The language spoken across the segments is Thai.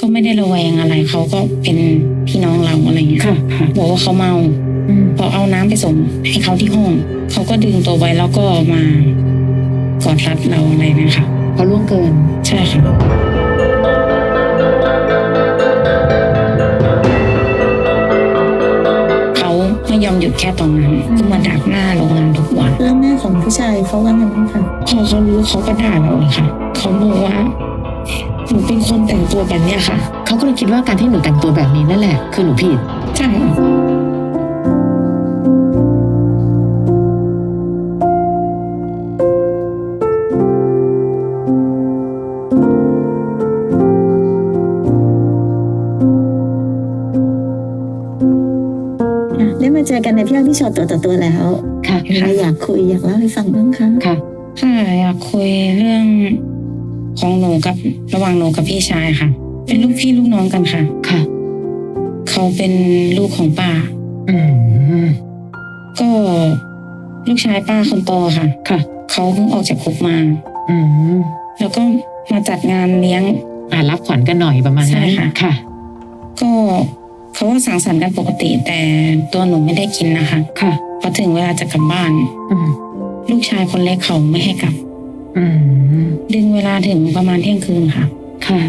ก็ไม่ได้ระแวงอะไรเขาก็เป็นพี่น้องเราอะไรเงี้ยค่ะค่ะ บอกว่าเขาเมาอืมพอเอาน้ำไปส่งให้เขาที่ห้องเขาก็ดึงตัวไว้แล้วก็มากอดรัดเราอะไรนะคะเขาล่วงเกิน ใช่ค่ะ เขาไม่ยอมหยุดแค่ตรงนั้นก็มาดักหน้าโรงงานทุกวัน แล้วแม่ของผู้ชายเขาว่าไงบ้างคะพอเขารู้เขาก็ด่าเราเลยค่ะ เขาบอกว่า หนูเป็นคนแต่งตัวแบบเนี้ยค่ะ เขาก็เลยคิดว่าการที่หนูแต่งตัวแบบนี้นั่นแหละ คือหนูผิด ใช่อะได้มาเจอกันในพี่อ้อยพี่ชอตตัวต่อตัวแล้ว ค่ะมีอะไรอยากคุยอยากเล่าให้ฟังบ้างคะ ค่ะ ค่ะอยากคุยเรื่อง ของหนูกับระหว่างหนูกับพี่ชายค่ะ เป็นลูกพี่ลูกน้องกันค่ะ ค่ะ เขาเป็นลูกของป้า อืมก็ลูกชายป้าคนโตค่ะ ค่ะ เขาเพิ่งออกจากคุกมา อืมแล้วก็มาจัดงานเลี้ยงอ่ารับขวัญกันหน่อยประมาณนั้นใช่ค่ะค่ะ ก็เขาก็สังสรรค์กันปกติแต่ตัวหนูไม่ได้กินนะคะ ค่ะพอถึงเวลาจะกลับบ้านอืมลูกชายคนเล็กเขาไม่ให้กลับอืม ดึงเวลาถึงประมาณเที่ยงคืนค่ะ ค่ะ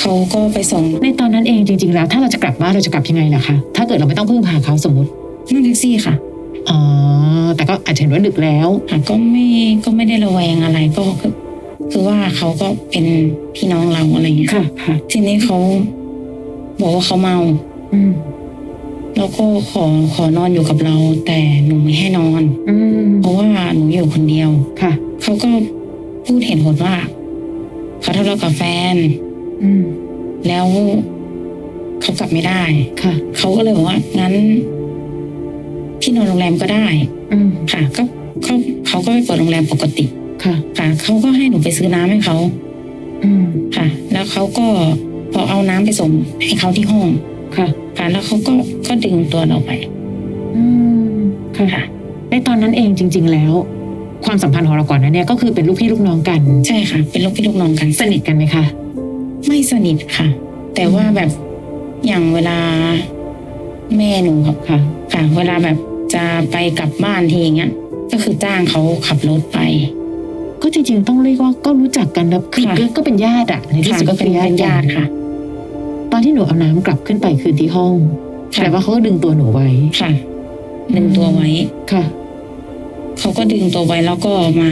เขาก็ไปส่งในตอนนั้นเองจริง ๆ แล้ว ถ้าเราจะกลับบ้านเราจะกลับยังไงล่ะคะถ้าเกิดเราไม่ต้องพึ่งพาเขาสมมตินั่งแท็กซี่ค่ะอ๋อแต่ก็อาจจะเห็นว่าดึกแล้วค่ะก็ไม่ก็ไม่ได้ระแวงอะไรก็คือคือว่าเขาก็เป็นพี่น้องเราอะไรเงี้ยค่ะค่ะทีนี้เขาบอกว่าเขาเมาอืมแล้วก็ขอขอนอนอยู่กับเรา แต่หนูไม่ให้นอน อืมเพราะว่าหนูอยู่คนเดียวค่ะ เขาก็พูดเหตุผลว่าเขาทะเลาะกับแฟน อืม แล้วเขากลับไม่ได้ค่ะ เขาก็เลยบอกว่างั้นพี่นอนโรงแรมก็ได้ อืม ค่ะ ก็เขาเขาก็ไปเปิดโรงแรมปกติ ค่ะ ค่ะเขาก็ให้หนูไปซื้อน้ำให้เขาอืม ค่ะ แล้วเขาก็พอเอาน้ำไปส่งให้เขาที่ห้อง ค่ะ ค่ะ แล้วเขาก็ก็ดึงตัวเราไปอืม ค่ะค่ะในตอนนั้นเองจริง ๆ แล้ว ความสัมพันธ์ของเราก่อนนั้นเนี่ยก็คือเป็นลูกพี่ลูกน้องกัน ใช่ค่ะ เป็นลูกพี่ลูกน้องกัน สนิทกันไหมคะ ไม่สนิทค่ะ แต่ว่าแบบอย่างเวลาแม่หนูครับค่ะ ค่ะ เวลาแบบจะไปกลับบ้านทีอย่างเงี้ย ก็คือจ้างเขาขับรถไป ก็จริงๆต้องเรียกว่าก็รู้จักกันนะคือค่ะก็ก็เป็นญาติอะในที่ค่ะสุดก็ก็เป็เป็นนญาเป็ตินญาติค่ะ ตอนที่หนูเอาน้ำกลับขึ้นไปคืนที่ห้องค่ะแต่ว่าเขาก็ดึงตัวหนูไว้ค่ะดึงตัวไว้ค่ะ เขาก็ดึงตัวไว้แล้วก็มา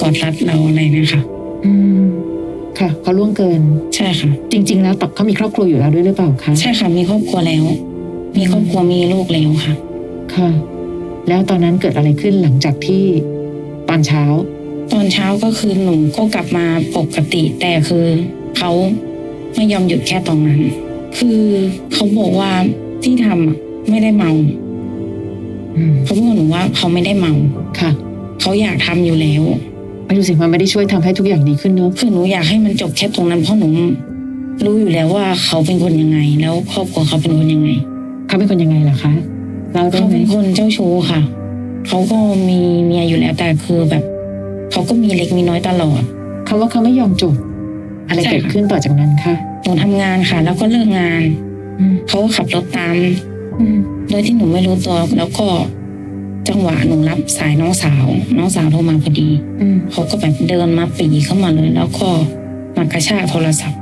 กอดรัดเราอะไรนะคะอืมค่ะเขาล่วงเกิน ใช่ค่ะ จริง ๆ แล้วตอบเขามีครอบครัวอยู่แล้วด้วยหรือเปล่าคะใช่ค่ะมีครอบครัวแล้ว มีครอบครัวมีลูกแล้วค่ะ ค่ะ แล้วตอนนั้นเกิดอะไรขึ้นหลังจากที่ตอนเช้า ตอนเช้าก็คือหนูก็กลับมาปกติ แต่คือเขาไม่ยอมหยุดแค่ตรงนั้น คือเขาบอกว่าที่ทำอะไม่ได้เมาอืม เขาพูดกับหนูว่าเขาไม่ได้เมาค่ะ เขาอยากทำอยู่แล้วไม่รู้สิมันไม่ได้ช่วยทำให้ทุกอย่างดีขึ้นเนอะคือหนูอยากให้มันจบแค่ตรงนั้นเพราะหนูรู้อยู่แล้วว่าเขาเป็นคนยังไง แล้วครอบครัวเขาเป็นคนยังไง เขาเป็นคนยังไงล่ะคะเล่าได้เขาไหมเป็นคนเจ้าชู้ค่ะ เขาก็มีเมียอยู่แล้วแต่คือแบบเขาก็มีเล็กมีน้อยตลอดเขาว่าเขาไม่ยอมจบ อะไรใช่ค่ะเกิดขึ้นต่อจากนั้นคะหนูทำงานค่ะ แล้วก็เลิกงานอืมเขาก็ขับรถตามอืม โดยที่หนูไม่รู้ตัวแล้วก็จังหวะหนูรับสายน้องสาว น้องสาวโทรมาพอดีอืมเขาก็แบบเดินมาปรีเข้ามาเลย แล้วก็มากระชากโทรศัพท์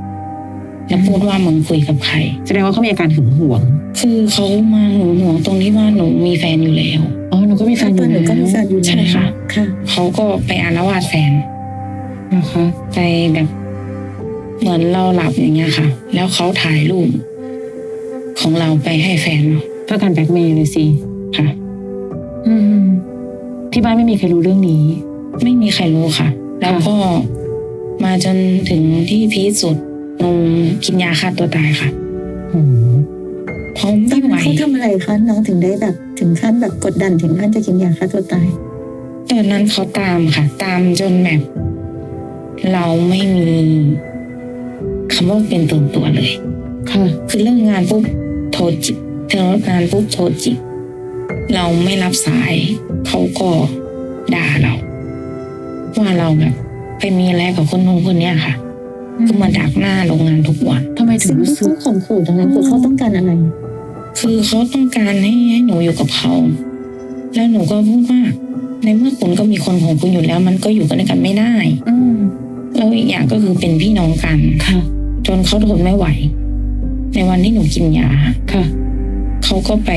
แล้วพูดว่ามึงคุยกับใคร แสดงว่าเขามีอาการหึงหวง คือเขามาหนูห่วงตรงที่ว่าหนูมีแฟนอยู่แล้วอ๋อหนูก็มีแฟนอตัวยู่หนูแล้วก็มีแฟนอยู่แล้วใช่ค่ะค่ะเขาก็ไปอารวาสแฟนนะคะไปแบบเหมือนเราหลับอย่างเงี้ยค่ะ แล้วเขาถ่ายรูปของเราไปให้แฟนเนาะเพื่อการแบล็กเมย์เลยสิค่ะ อืม ที่บ้านไม่มีใครรู้เรื่องนี้ ไม่มีใครรู้ค่ะ แล้วก็มาจนถึงที่พีคสุดหนูกินยาฆ่าตัวตายค่ะโอ้โหเพราะตอไม่นไหวนั้นเขาทำอะไรคะน้องถึงได้แบบ ถึงขั้นแบบกดดันถึงขั้นจะกินยาฆ่าตัวตายตอนนั้นเขาตามค่ะ ตามจนแบบ เราไม่มีคำว่าเป็นตัวตัวเลย ค่ะ คือเลิกงานปุ๊บโทรจิก เธอเลิกงานปุ๊บโทรจิกเราไม่รับสาย เขาก็ด่าเรา ว่าเราแบบไปมีอะไรกับคนนู้นคนเนี้ยค่ะคือมาดักหน้าโรงงานทุกวันทำไมถึสิ่งงรู้ที่สึกเขาข่มขู่ตรงนั้นคือเขาต้องการอะไร คือเขาต้องการให้ให้หนูอยู่กับเขาแล้วหนูก็พูดว่า ในเมื่อคุณก็มีคนของคุณอยู่แล้ว มันก็อยู่กันด้วยกันไม่ได้อืมแล้วอีกอย่างก็คือเป็นพี่น้องกันค่ะ จนเขาทนไม่ไหว ในวันที่หนูกินยาค่ะ เขาก็ไป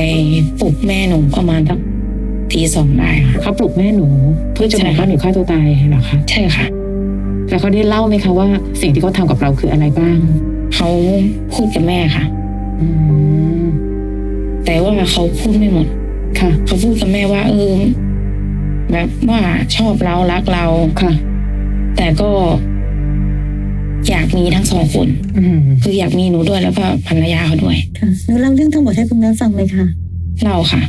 ปลุกแม่หนูประมาณสักตีสองได้ค่ะเขาปลุกแม่หนู เพื่อจะใช่บอกค่ะว่าหนูฆ่าตัวตายเหรอคะใช่ค่ะแล้วเขาได้เล่าไหมคะว่า สิ่งที่เขาทำกับเราคืออะไรบ้างเขาพูดกับแม่ค่ะอืมแต่ว่าเขาพูดไม่หมด ค่ะ เขาพูดกับแม่ว่า เออแบบว่าชอบเรารักเราค่ะ แต่ก็ อยากมีทั้งสองคนอืมคืออยากมีหนูด้วยแล้วก็ภรรยาเขาด้วยค่ะหนูเล่าเรื่องทั้งหมดให้คุณแม่ฟังไหมคะเราค่ะ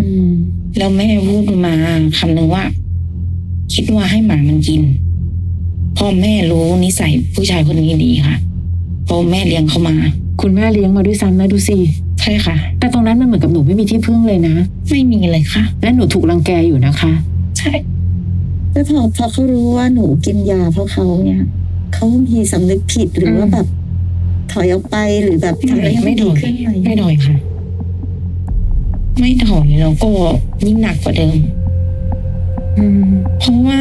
อืมแล้วแม่พูดมาคำหนึ่งว่า คิดว่าให้หมามันกินพ่อแม่รู้นิสัยผู้ชายคนนี้ดีค่ะเพราะแม่เลี้ยงเขามา คุณแม่เลี้ยงมาด้วยซ้ำนะดูสิใช่ค่ะ แต่ตรงนั้นมันเหมือนกับหนูไม่มีที่พึ่งเลยนะ ไม่มีเลยค่ะ และหนูถูกรังแกอยู่นะคะ ใช่แล้วพอพอเขารู้ว่าหนูกินยาเพราะเขาเนี่ย เขามีสำนึกผิดหรือว่าอืมแบบ ถอยออกไปหรือแบบทำอะไรให้ไม่ไม่ถดีอยขึ้นไหมไม่ถอยค่ะ ไม่ถอยแล้วก็ยิ่งหนักกว่าเดิม อืม เพราะว่า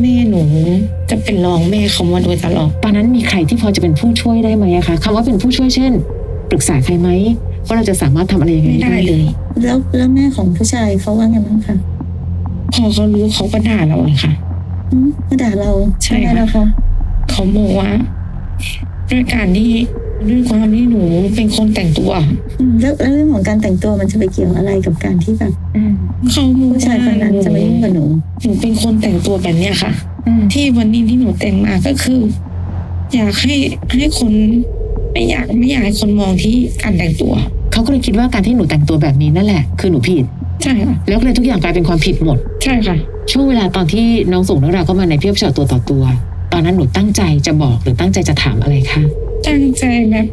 แม่หนูจะเป็นรองแม่เขามาโดยตลอด ตอนนั้นมีใครที่พอจะเป็นผู้ช่วยได้ไหมอะคะคำว่าเป็นผู้ช่วยเช่น ปรึกษาใครไหมว่าเราจะสามารถทำอะไรยังไงไม่ได้เลยแล้วแล้วแม่ของผู้ชายเขาว่าไงบ้างคะพอเขารู้เขาก็ด่าเราเลยค่ะ อืมมาด่าเราใช่ทำไมค่ะ ล่ะคะ เขาบอกว่าด้วยการที่ด้วยความที่หนูเป็นคนแต่งตัวอืมแล้วแล้วเรื่องของการแต่งตัวมันจะไปเกี่ยวอะไรกับการที่แบบอืมเขาบอกผู้ชายคนนั้นจะมายุ่งกับหนู หนูเป็นคนแต่งตัวแบบเนี้ยค่ะอืมที่วันนี้ที่หนูแต่งมาก็คือ อยากให้ให้คนไม่อยากไม่อยากให้คนมองที่การแต่งตัว เขาก็เลยคิดว่าการที่หนูแต่งตัวแบบนี้นั่นแหละ คือหนูผิด ใช่ค่ะ แล้วก็เลยทุกอย่างกลายเป็นความผิดหมด ใช่ค่ะ ช่วงเวลาตอนที่น้องส่งเรื่องราวเข้ามาในเพียบเฉาตัวต่อตัว ตอนนั้นหนูตั้งใจจะบอกหรือตั้งใจจะถามอะไรคะตั้งใจแบบ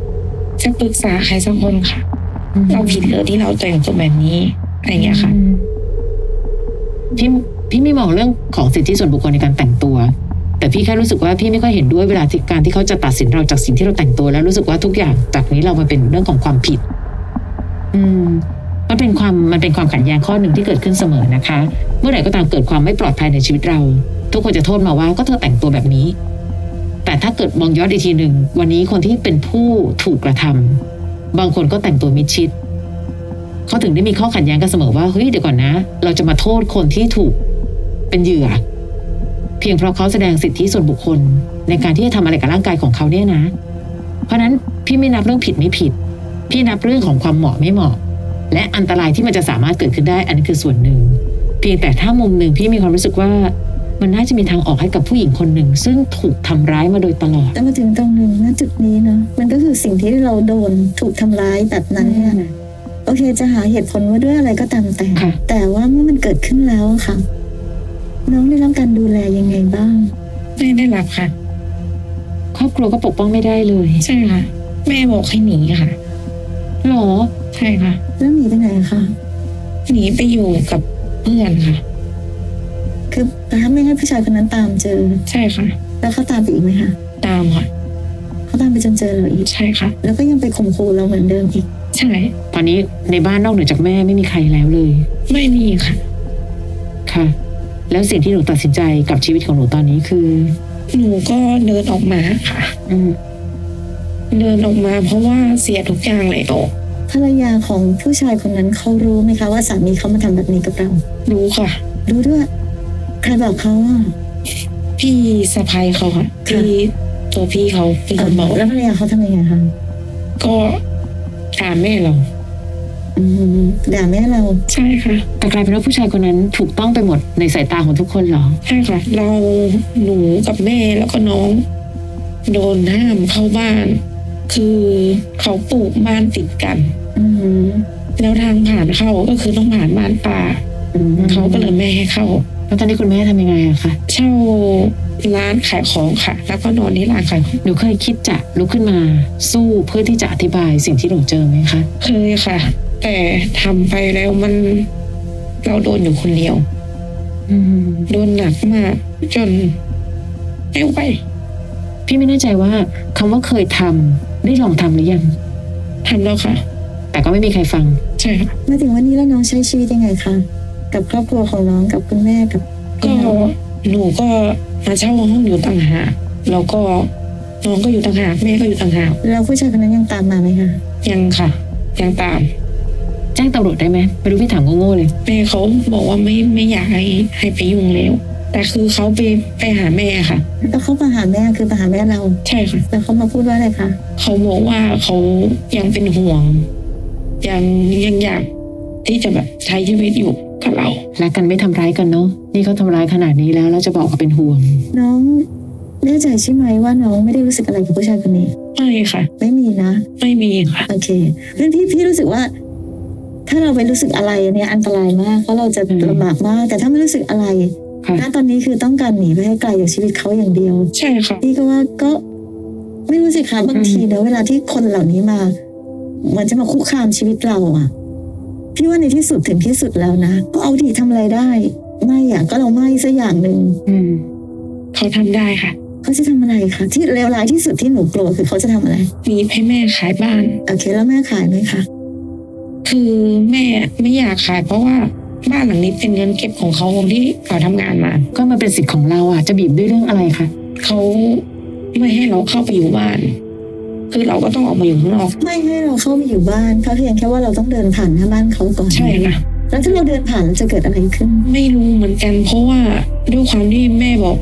จะปรึกษาใครสักคนค่ะ เราผิดเลยที่เราแต่งตัวแบบนี้อะไรอย่างเงี้ยค่ะอืมพี่พี่ไม่มองเรื่องของสิทธิส่วนบุคคลในการแต่งตัว แต่พี่แค่รู้สึกว่าพี่ไม่ค่อยเห็นด้วยเวลาที่การที่เขาจะตัดสินเราจากสิ่งที่เราแต่งตัว แล้วรู้สึกว่าทุกอย่างจากนี้เรามันเป็นเรื่องของความผิด อืมมันเป็นความมันเป็นความขัดแย้งข้อหนึ่งที่เกิดขึ้นเสมอนะคะ เมื่อไหร่ก็ตามเกิดความไม่ปลอดภัยในชีวิตเรา ทุกคนจะโทษมาว่าก็เธอแต่งตัวแบบนี้ แต่ถ้าเกิดมองย้อนอีกทีหนึ่งวันนี้คนที่เป็นผู้ถูกกระทำบางคนก็แต่งตัวมิดชิดเขาถึงได้มีข้อขัดแย้งกันเสมอว่าเฮ้ยเดี๋ยวก่อนนะ เราจะมาโทษคนที่ถูกเป็นเหยื่อ เพียงเพราะเขาแสดงสิทธิส่วนบุคคล ในการที่จะทำอะไรกับร่างกายของเขาเนี่ยนะ เพราะฉะนั้นพี่ไม่นับเรื่องผิดไม่ผิด พี่นับเรื่องของความเหมาะไม่เหมาะ และอันตรายที่มันจะสามารถเกิดขึ้นได้อันนี้คือส่วนหนึ่ง เพียงแต่ถ้ามุมหนึ่งพี่มีความรู้สึกว่า มันน่าจะมีทางออกให้กับผู้หญิงคนหนึ่ง ซึ่งถูกทำร้ายมาโดยตลอดแต่มาถึงตรงหนึ่งณจุดนี้เนาะมันก็คือสิ่งที่เราโดนถูกทำร้ายแบบนั้นเนี่ยโอเคจะหาเหตุผลว่าด้วยอะไรก็ตามแต่ค่ะแต่ว่าเมื่อมันเกิดขึ้นแล้วอะค่ะ น้องได้รับการดูแลยังไงบ้าง ไม่ได้รับค่ะ ครอบครัวก็ปกป้องไม่ได้เลย ใช่ค่ะ แม่บอกให้หนีค่ะหรอ ใช่ค่ะ แล้วหนีไปไหนอะคะหนีไปอยู่กับเพื่อนค่ะ คือถ้าไม่ให้ผู้ชายคนนั้นตามเจอ ใช่ค่ะ แล้วเขาตามไปอีกไหมคะตามค่ะเขาตามไปจนเจอเราอีกใช่ค่ะ แล้วก็ยังไปข่มขู่เราเหมือนเดิมอีก ใช่ ตอนนี้ในบ้านนอกเหนือจากแม่ไม่มีใครแล้วเลย ไม่มีค่ะ ค่ะ แล้วสิ่งที่หนูตัดสินใจกับชีวิตของหนูตอนนี้คือหนูก็เดินออกมาค่ะ อืมเดินออกมาเพราะว่าเสียทุกอย่างเลยโอ้ภรรยาของผู้ชายคนนั้นเขารู้ไหมคะว่าสามีเขามาทำแบบนี้กับเรารู้ค่ะ รู้ด้วย ใครบอกเขาอะพี่สะพายเขาค่ะค่ะพี่ตัวพี่เขาเป็นคนบอกแล้วภรรยาเขาทำยังไงคะก็ถามแม่เราอืมด่าแม่เราใช่ค่ะแต่กลายเป็นว่าผู้ชายคนนั้นถูกต้องไปหมดในสายตาของทุกคนเหรอใช่ค่ะ เราหนูกับแม่แล้วก็น้อง โดนห้ามเข้าบ้าน คือเขาปลูกบ้านติดกันอืมแล้วทางผ่านเข้าก็คือต้องผ่านบ้านป่าอืมเขาก็เลยไม่ให้เข้า แล้วตอนนี้คุณแม่ทำยังไงอะคะเช่าร้านขายของค่ะ แล้วก็นอนที่ร้านขายของหนูเคยคิดจะลุกขึ้นมาสู้เพื่อที่จะอธิบายสิ่งที่หนูเจอไหมคะเคยค่ะ แต่ทำไปแล้วมันเราโดนอยู่คนเดียวอืมโดนหนักมาก จนไม่ไหวพี่ไม่แน่ใจว่าคำว่าเคยทำได้ลองทำหรือยังทำแล้วค่ะ แต่ก็ไม่มีใครฟัง ใช่ค่ะมาถึงวันนี้แล้วน้องใช้ชีวิตยังไงคะ กับครอบครัวของน้องกับคุณแม่กับก็หนูก็มาเช่าห้องอยู่ต่างหากแล้วก็น้องก็อยู่ต่างหากแม่ก็อยู่ต่างหากแล้วผู้ชายคนนั้นยังตามมาไหมคะยังค่ะ ยังตาม แจ้งตำรวจได้ไหมไม่รู้พี่ถามโง่ๆเลยแม่เขาบอกว่าไม่ไม่อยากให้ให้ไปยุ่งแล้ว แต่คือเขาไปไปหาแม่ค่ะแล้วเขามาหาแม่คือมาหาแม่เรา ใช่ค่ะแล้วเขามาพูดว่าอะไรคะเขาบอกว่าเขายังเป็นห่วง ยังยังอยากที่จะแบบใช้ชีวิตอยู่ กับเรารักกันไม่ทำร้ายกันเนาะนี่เขาทำร้ายขนาดนี้แล้วเราจะบอกว่าเป็นห่วง น้องแน่ใจใช่ไหมว่าน้องไม่ได้รู้สึกอะไรกับผู้ชายคนนี้ ไม่ค่ะ ไม่มีนะ ไม่มีค่ะ โอเค เรื่องที่พี่รู้สึกว่า ถ้าเราไปรู้สึกอะไรอันเนี้ยอันตรายมากเพราะเราจะอืมลำบากมาก แต่ถ้าไม่รู้สึกอะไรค่ะ ณตอนนี้คือต้องการหนีไปให้ไกลจากชีวิตเขาอย่างเดียว ใช่ค่ะ พี่ก็ว่าก็ไม่รู้สิคะบางทีเนอะเวลาที่คนเหล่านี้มาเหมือนจะมาคุกคามชีวิตเราอะ พี่ว่าในที่สุดถึงที่สุดแล้วนะก็เอาดีทำอะไรได้ไม่อะก็เราไม่สักอย่างหนึ่งอืม เขาทำได้ค่ะ เขาจะทำอะไรคะที่เลวร้ายที่สุดที่หนูกลัวคือเขาจะทำอะไรมีให้แม่ขายบ้าน โอเคแล้วแม่ขายไหมคะคือแม่ไม่อยากขายเพราะว่าบ้านหลังนี้เป็นเงินเก็บของเขาที่เขาทำงานมา ก็มันเป็นสิทธิ์ของเราอะ จะบีบด้วยเรื่องอะไรคะเขาไม่ให้เราเข้าไปอยู่บ้าน คือเราก็ต้องออกมาอยู่ข้างนอก ไม่ให้เราเข้าไปอยู่บ้านเขาเพียงแค่ว่าเราต้องเดินผ่านหน้าบ้านเขาก่อนใช่ค่ะแล้วถ้าเราเดินผ่านแล้วจะเกิดอะไรขึ้น ไม่รู้เหมือนกัน เพราะว่าด้วยความที่แม่บอก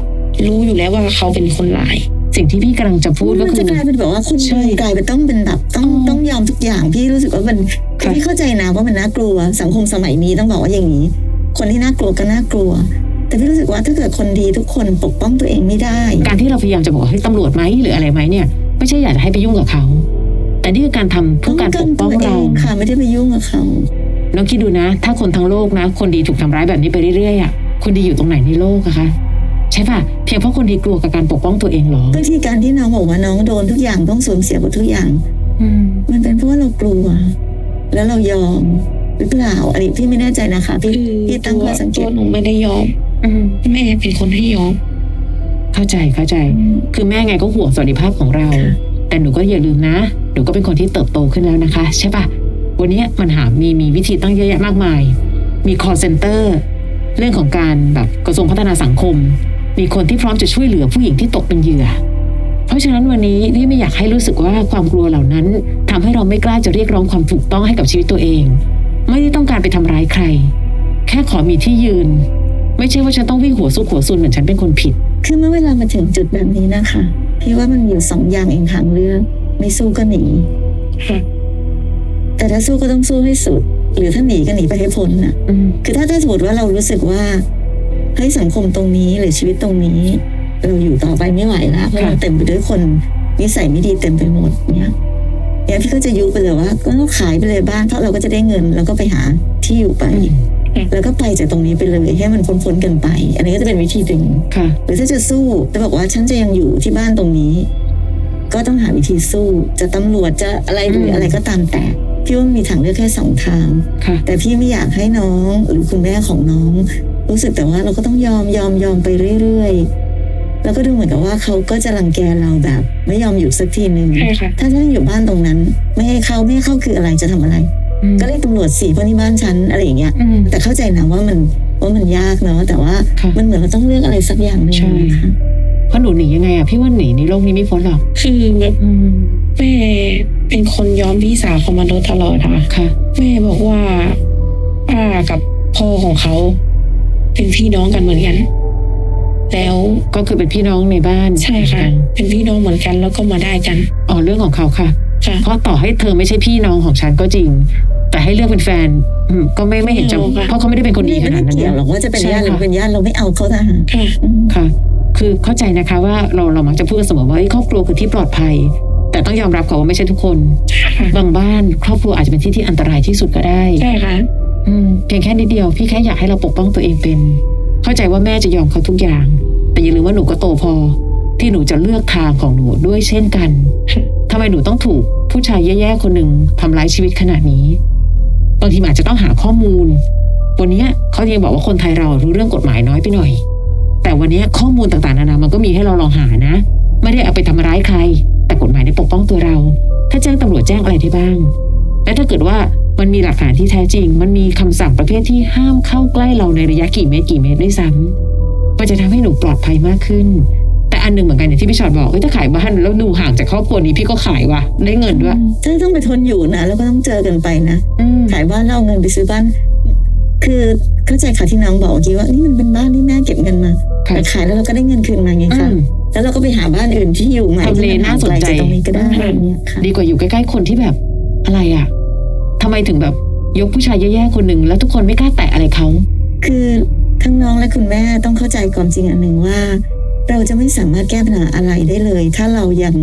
รู้อยู่แล้วว่าเขาเป็นคนร้าย สิ่งที่พี่กำลังจะพูดก็มันคืจะอกลายเป็นแบบว่าคนใช่ดีกลายเป็นต้องเป็นแบบต้องอ๋อต้องยอมทุกอย่างพี่รู้สึกว่ามันค่ะพี่เข้าใจนะว่ามันน่ากลัว สังคมสมัยนี้ต้องบอกว่าอย่างนี้ คนที่น่ากลัวก็น่ากลัวแต่พี่รู้สึกว่าถ้าเกิดคนดีทุกคนปกป้องตัวเองไม่ได้ การที่เราพยายามจะบอกให้ตำรวจไหมหรืออะไรไหมเนี่ย ไม่ใช่อยากจะให้ไปยุ่งกับเขา แต่นี่คือการทำเพื่อการปกป้องตัวเอเรางค่ะ ไม่ได้ไปยุ่งกับเขาน้องคิดดูนะ ถ้าคนทั้งโลกนะ คนดีถูกทำร้ายแบบนี้ไปเรื่อยๆอะคนดีอยู่ตรงไหนในโลกอะคะใช่ป่ะเพียงเพราะคนดีกลัวกับการปกป้องตัวเองเหรอบางทีการที่น้องบอกว่าน้องโดนทุกอย่างต้องสูญเสียหมดทุกอย่างอืมมันเป็นเพราะว่าเรากลัว แล้วเรายอมหรือเปล่าอันนี้พี่ไม่แน่ใจนะคะ พี่คือพี่ตั้งตัวข้อสังเกตัวตหนูไม่ได้ยอมอืมแม่เป็นคนให้ยอม เข้าใจเข้าใจ คือแม่ไงก็ห่วงสวัสดิภาพของเราค่ะแต่หนูก็อย่าลืมนะ หนูก็เป็นคนที่เติบโตขึ้นแล้วนะคะ ใช่ปะวันนี้มันหามีมีวิธีตั้งเยอะแยะมากมาย มี call center เรื่องของการแบบกระทรวงพัฒนาสังคม มีคนที่พร้อมจะช่วยเหลือผู้หญิงที่ตกเป็นเหยื่อ เพราะฉะนั้นวันนี้พี่ไม่อยากให้รู้สึกว่าความกลัวเหล่านั้นทำให้เราไม่กล้าจะเรียกร้องความถูกต้องให้กับชีวิตตัวเอง ไม่ได้ต้องการไปทำร้ายใคร แค่ขอมีที่ยืน ไม่ใช่ว่าฉันต้องวิ่งหัวซุกหัวซุนเหมือนฉันเป็นคนผิด คือเมื่อเวลามาถึงจุดแบบนี้นะคะ พี่ว่ามันมีอยู่สองอย่างเองทางเลือก ไม่สู้ก็หนีค่ะแต่ถ้าสู้ก็ต้องสู้ให้สุด หรือถ้าหนีก็หนีไปให้พ้นน่ะอืมคือถ้าถ้าสมมติว่าเรารู้สึกว่าเฮ้ยสังคมตรงนี้หรือชีวิตตรงนี้ เราอยู่ต่อไปไม่ไหวแล้วเพราะมันเต็มไปด้วยคนนิสัยไม่ดีเต็มไปหมดเนี่ยเนี่ยพี่ก็จะยุไปเลยว่า ก็ต้องขายไปเลยบ้านเพราะเราก็จะได้เงิน แล้วก็ไปหาที่อยู่ไปอืม แล้วก็ไปจากตรงนี้ไปเลยให้มันพ้นๆกันไป อันนี้ก็จะเป็นวิธีหนึ่งค่ะ หรือถ้าจะสู้จะบอกว่าฉันจะยังอยู่ที่บ้านตรงนี้ ก็ต้องหาวิธีสู้จะตำรวจจะอะไรหรือมอะไรก็ตามแต่พี่ว่ามีทางเลือกแค่สองทางค่ะแต่พี่ไม่อยากให้น้องหรือคุณแม่ของน้อง รู้สึกแต่ว่าเราก็ต้องยอมยอมยอมไปเรื่อยๆ แล้วก็ดูเหมือนกับว่าเขาก็จะรังแกเราแบบ ไม่ยอมหยุดสักทีหนึ่งใช่ค่ะถ้าฉันอยู่บ้านตรงนั้น ไม่ให้เข้าไม่ให้เข้าคืออะไรจะทำอะไรอืม ก็เรียกตำรวจสิเพราะนี่บ้านฉันอะไรอย่างเงี้ยอืมแต่เข้าใจนะว่ามันว่ามันยากเนาะแต่ว่าค่ะมันเหมือนเราต้องเลือกอะไรสักอย่างหนึ่งใช่นะคะเพราะหนูหนียังไงอะพี่ว่าหนีในโลกนี้ไม่พ้นหรอกคือแบบอืมแม่เป็นคนยอมพี่สาวเขามาโดยตลอดค่ะค่ะแม่บอกว่าป้ากับพ่อของเขา เป็นพี่น้องกันเหมือนกันแล้วก็คือเป็นพี่น้องในบ้านใช่ค่ะ เป็นพี่น้องเหมือนกันแล้วก็มาได้กันอ๋อเรื่องของเขาค่ะค่ะเพราะต่อให้เธอไม่ใช่พี่น้องของฉันก็จริง แต่ให้เลือกเป็นแฟนอืมก็ไม่ไม่เห็นจะไม่เอาค่ะเพราะเขาไม่ได้เป็นคนดีขไม่นาได้ดนั้นเกี่ยวนะหรอกว่าจะเป็นใช่ญาติหรือค่ะเป็นญาติเราไม่เอาเขาทหารค่ะค่ะ คือเข้าใจนะคะว่าเราเรามักจะพูดกันเสมอว่าเอ้ยครอบครัวคือที่ปลอดภัย แต่ต้องยอมรับค่ะว่าไม่ใช่ทุกคนค่ะบางบ้านครอบครัวอาจจะเป็นที่ที่อันตรายที่สุดก็ได้ใช่ค่ะอืมเพียงแค่นิดเดียวพี่แค่อยากให้เราปกป้องตัวเองเป็น เข้าใจว่าแม่จะยอมเขาทุกอย่าง แต่อย่าลืมว่าหนูก็โตพอ ที่หนูจะเลือกทางของหนูด้วยเช่นกันค่ะทำไมหนูต้องถูกผู้ชายแย่ๆคนหนึ่งทำร้ายชีวิตขนาดนี้ บางทีอาจจะต้องหาข้อมูล วันนี้เขายังบอกว่าคนไทยเรารู้เรื่องกฎหมายน้อยไปหน่อย แต่วันนี้ข้อมูลต่างๆนานามันก็มีให้เราลองหานะ ไม่ได้เอาไปทำร้ายใคร แต่กฎหมายในปกป้องตัวเรา ถ้าแจ้งตำรวจแจ้งอะไรได้บ้าง และถ้าเกิดว่ามันมีหลักฐานที่แท้จริง มันมีคำสั่งประเภทที่ห้ามเข้าใกล้เราในระยะกี่เมตรกี่เมตรด้วยซ้ำมันจะทำให้หนูปลอดภัยมากขึ้น อันหนึ่งเหมือนกันอย่างที่พี่ชอตบอกเอ้ยถ้าขายบ้านแล้วหนูห่างจากครอบครัวนี้พี่ก็ขายว่ะได้เงินด้วยถ้าต้องไปทนอยู่นะแล้วก็ต้องเจอกันไปนะอืมขายบ้านแล้วเอาเงินไปซื้อบ้าน คือเข้าใจค่ะที่น้องบอกเมื่อกี้ว่านี่มันเป็นบ้านที่แม่เก็บเงินมาค่ะแต่ขายแล้วเราก็ได้เงินคืนมาไงอืคะมแล้วเราก็ไปหาบ้านอื่นที่อยู่ใหม่ทำเลที่มัน่าสนใจห่งไกลจากตรงนี้ก็ได้อะไรเงี้ยค่ะดีกว่าอยู่ใกล้ๆคนที่แบบอะไรอะทำไมถึงแบบยกผู้ชายแย่ๆคนหนึ่งแล้วทุกคนไม่กล้าแตะอะไรเขาคือทั้งน้องและคุณแม่ต้องเข้าใจความจริงอันหนึ่งว่า เราจะไม่สามารถแก้ปัญหาอะไรได้เลย ถ้าเรายัง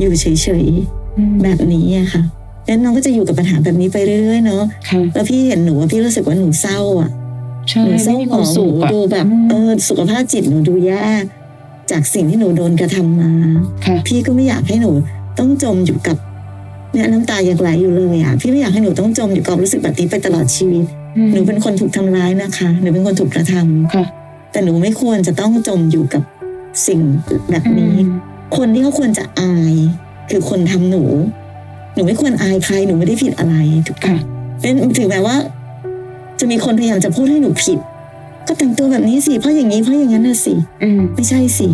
อยู่เฉยๆแบบนี้อะค่ะแล้วน้องก็จะอยู่กับปัญหาแบบนี้ไปเรื่อยๆเนาะค่ะแล้วพี่เห็นหนูว่าพี่รู้สึกว่าหนูเศร้าอะใช่หนูเศร้าไม่มีหคมวามองหสุนูขอะดูแบบเออสุขภาพจิตหนูดูแย่จากสิ่งที่หนูโดนกระทำมาค่ะพี่ก็ไม่อยากให้หนูต้องจมอยู่กับเนี่ยน้ำตายังไหลอยู่เลยอะพี่ไม่อยากให้หนูต้องจมอยู่กับรู้สึกแบบนี้ไปตลอดชีวิต หนูเป็นคนถูกทำร้ายนะคะ หนูเป็นคนถูกกระทำค่ะแต่หนูไม่ควรจะต้องจมอยู่กับ สิ่งแบบนี้ คนที่เขาควรจะอาย คือคนทำหนู หนูไม่ควรอายใครหนูไม่ได้ผิดอะไรถูกปะค่ะเป็นถึงแม้ว่า จะมีคนพยายามจะพูดให้หนูผิด ก็แต่งตัวแบบนี้สิเพราะอย่างนี้เพราะอย่างนั้นน่ะสิอืมไม่ใช่สิ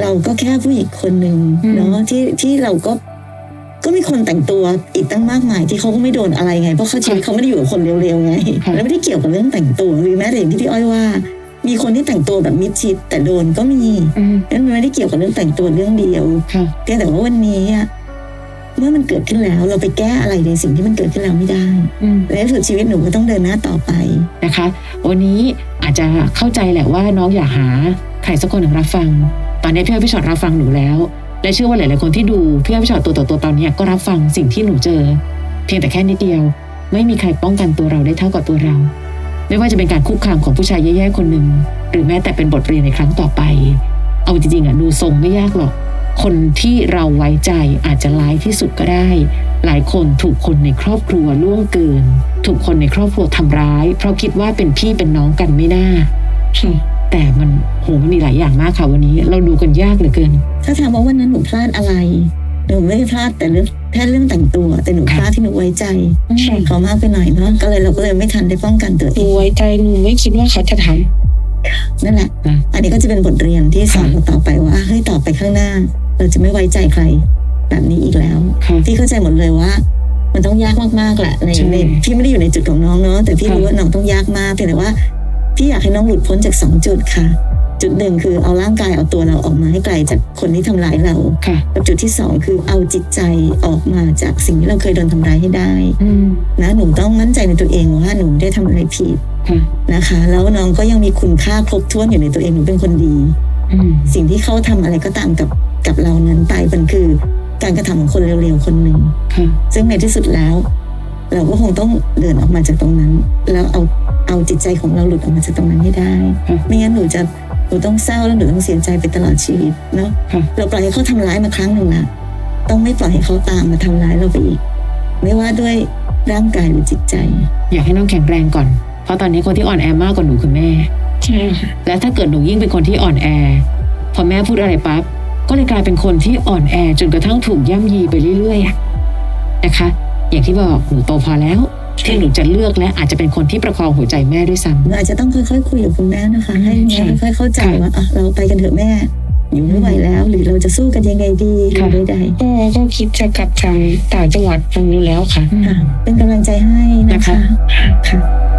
เราก็แค่ผู้หญิงคนหนึ่งอืมเนาะที่ที่เราก็ก็มีคนแต่งตัวอีกตั้งมากมาย ที่เขาก็ไม่โดนอะไรไง เพราะเขาชีวิตเขาไม่ได้อยู่กับคนเร็วๆไงค่ะแล้วไม่ได้เกี่ยวกับเรื่องแต่งตัวหรือแม้แต่อย่างที่พี่อ้อยว่า มีคนที่แต่งตัวแบบมิดชิดแต่โดนก็มีอืมนั่นมันไม่ได้เกี่ยวกับเรื่องแต่งตัวเรื่องเดียวค่ะเพียงแต่ว่าวันนี้อะเมื่อมันเกิดขึ้นแล้วเราไปแก้อะไรในสิ่งที่มันเกิดขึ้นแล้วไม่ได้อืมและสุดชีวิตหนูก็ต้องเดินหน้าต่อไปนะคะ วันนี้อาจจะเข้าใจแหละว่าน้องอยากหาใครสักคนหนึ่งรับฟัง ตอนนี้พี่อ้อยพี่ชอตรับฟังหนูแล้ว และเชื่อว่าหลาย ๆ คนที่ดูพี่อ้อยพี่ชอตตัวต่อตัวตอนเนี้ยก็รับฟังสิ่งที่หนูเจอ เพียงแต่แค่นิดเดียว ไม่มีใครป้องกันตัวเราได้เท่ากับตัวเรา ไม่ว่าจะเป็นการคุกคามของผู้ชายแย่ๆคนหนึ่งหรือแม้แต่เป็นบทเรียนในครั้งต่อไป เอาจริงๆอะดูทรงไม่ยากหรอก คนที่เราไว้ใจอาจจะร้ายที่สุดก็ได้ หลายคนถูกคนในครอบครัวล่วงเกิน ถูกคนในครอบครัวทำร้าย เพราะคิดว่าเป็นพี่เป็นน้องกันไม่น่าค่แต่มันโหมันมีหลายอย่างมากค่ะวันนี้ เราดูกันยากเหลือเกิน ถ้าถามว่าวันนั้นหนูพลาดอะไร หนูไม่ได้พลาดแต่เรื่องแค่เรื่องแต่งตัว แต่หนูพลาดที่หนูไว้ใจค่ะเขามากไปหน่อยเนาะก็เลยเราก็เลยไม่ทันได้ป้องกันตัวหเอนูงไว้ใจหนูไม่คิดว่าเขาจะทำนั่นแหละนะอันนี้ก็จะเป็นบทเรียนที่สอนเราต่อไปว่าเฮ้ยต่อไปข้างหน้า เราจะไม่ไว้ใจใคร แบบนี้อีกแล้วค่ะพี่เข้าใจหมดเลยว่า มันต้องยากมากๆแหละในใช่ในพี่ไม่ได้อยู่ในจุดของน้องเนาะแต่พี่ค่ะรู้ว่าน้องต้องยากมากเพียงแต่ว่าพี่อยากให้น้องหลุดพ้นจากสองจุดค่ะ จุดหนึ่งคือเอาร่างกายเอาตัวเราออกมาให้ไกลจากคนที่ทำร้ายเราค่ะกับจุดที่สองคือเอาจิตใจออกมาจากสิ่งที่เราเคยโดนทำร้ายให้ได้อืมนะหนูต้องมั่นใจในตัวเองว่าหนูไม่ได้ทำอะไรผิดค่ะนะคะ แล้วน้องก็ยังมีคุณค่าครบถ้วนอยู่ในตัวเองหนูเป็นคนดีอืมสิ่งที่เขาทำอะไรก็ตามกับกับเรานั้นไปมันคือ การกระทำของคนเร็วๆคนหนึ่งค่ะซึ่งในที่สุดแล้ว เราก็คงต้องเดินออกมาจากตรงนั้น แล้วเอาเอาจิตใจของเราหลุดออกมาจากตรงนั้นให้ได้ค่ะไม่งั้นหนูจะ หนูต้องเศร้าแล้วหนูต้องเสียใจไปตลอดชีวิตเนาะค่ะเราปล่อยให้เขาทำร้ายมาครั้งหนึ่งละต้องไม่ปล่อยให้เขาตามมาทำร้ายเราไปอีก ไม่ว่าด้วยร่างกายหรือจิตใจ อยากให้น้องแข็งแรงก่อน เพราะตอนนี้คนที่อ่อนแอมากกว่าหนูคือแม่ใช่ค่ะและถ้าเกิดหนูยิ่งเป็นคนที่อ่อนแอ พอแม่พูดอะไรปั๊บก็เลยกลายเป็นคนที่อ่อนแอจนกระทั่งถูกย่ำยีไปเรื่อยๆอะนะคะ อย่างที่บอกหนูโตพอแล้ว ที่หนูจะเลือกและอาจจะเป็นคนที่ประคองหัวใจแม่ด้วยซ้ำหนูอาจจะต้องค่อยๆคุยกับคุณแม่นะคะ ให้แม่ค่ะค่อยๆเข้าใจค่ะว่าอะเราไปกันเถอะแม่อยู่ไม่ไหวแล้ว หรือเราจะสู้กันยังไงดีหรือค่ะใดก็ก็คิดจะกลับทางต่างจังหวัดตรงนี้แล้วค่ะๆค่ะเป็นกำลังใจให้นะคะนะคะค่ะ